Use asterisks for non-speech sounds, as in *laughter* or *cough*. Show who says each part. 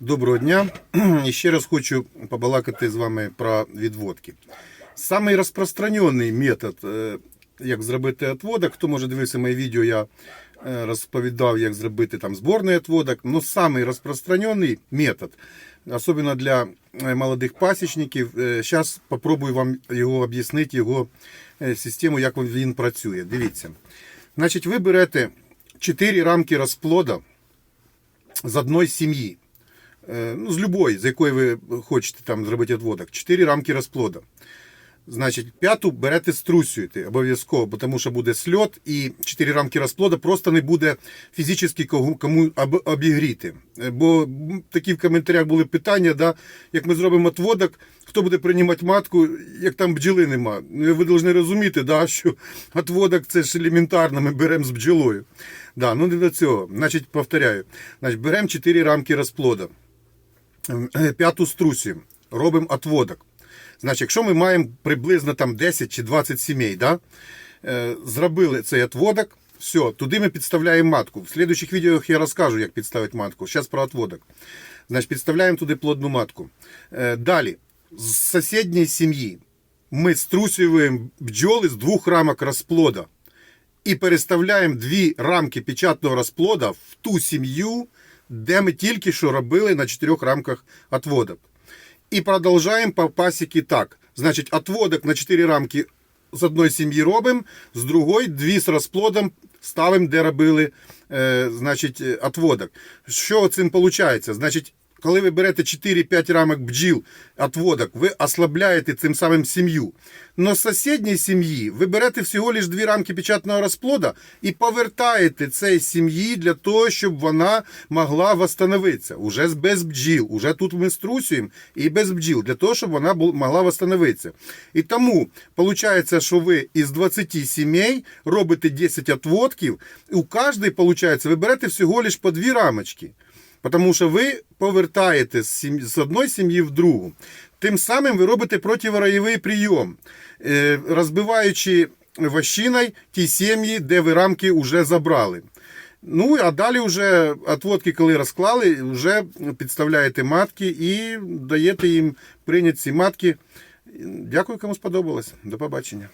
Speaker 1: Доброго дня. *clears throat* І ще раз хочу побалакати з вами про відводки. Самий розпространений метод, е, як зробити відводок, хто може дивитися моє відео, я е, розповідав, як зробити там зборний відводок. Ну, самий розпространений метод, особливо для е, молодих пасічників. Зараз спробую вам його об'яснити, його систему, як він працює. Дивіться. Значить, ви берете 4 рамки розплода з одної сім'ї. Е, ну, з любої, з якої ви хочете там зробити відводок. Чотири рамки розплода. Значить, п'яту берете струсюєте обов'язково, бо тому що буде сльот, і чотири рамки розплода просто не буде фізично кому, кому об- обігріти. Е, Бо такі в коментарях були питання, да, як ми зробимо відводок, хто буде приймати матку, як там бджоли нема. Ну, Ви повинні розуміти, да, що відводок це ж елементарно, ми беремо з бджолою. Да, ну не до цього. Значить, повторяю, значить, беремо чотири рамки розплода. Е, п'яту струсі, робимо отводок. Значить, якщо ми маємо приблизно там 10 чи 20 сімей, да, е, зробили цей отводок, все, туди ми підставляємо матку. В слідуючих відео я розкажу, як підставити матку. Зараз про отводок. Значить, підставляємо туди плодну матку. Е, Далі, з сусідньої сім'ї ми струсюємо бджоли з двох рамок розплода і переставляємо дві рамки печатного розплода в ту сім'ю, де ми тільки що робили на чотирьох рамках отводок. І продовжуємо по пасіки так. Значить, отводок на 4 рамки з одної сім'ї робимо, з другої дві з розплодом ставимо, де робили е, значить, е, отводок. Що цим виходить? Значить, коли ви берете 4-5 рамок бджіл отводок, ви ослабляєте цим самим сім'ю. Но з сусідньої сім'ї ви берете всього лиш дві рамки печатного розплода і повертаєте цій сім'ї для того, щоб вона могла восстановитися. Уже без бджіл. Уже тут ми струсюємо і без бджіл, для того, щоб вона могла восстановитися. І тому виходить, що ви із 20 сімей робите 10 отводків, і у кожній, виходить, ви берете всього лиш по дві рамочки. Тому що ви повертаєте з, одної сім'ї в другу. Тим самим ви робите противороєвий прийом, е, розбиваючи вощиною ті сім'ї, де ви рамки вже забрали. Ну, а далі вже отводки, коли розклали, вже підставляєте матки і даєте їм прийняти ці матки. Дякую, кому сподобалось. До побачення.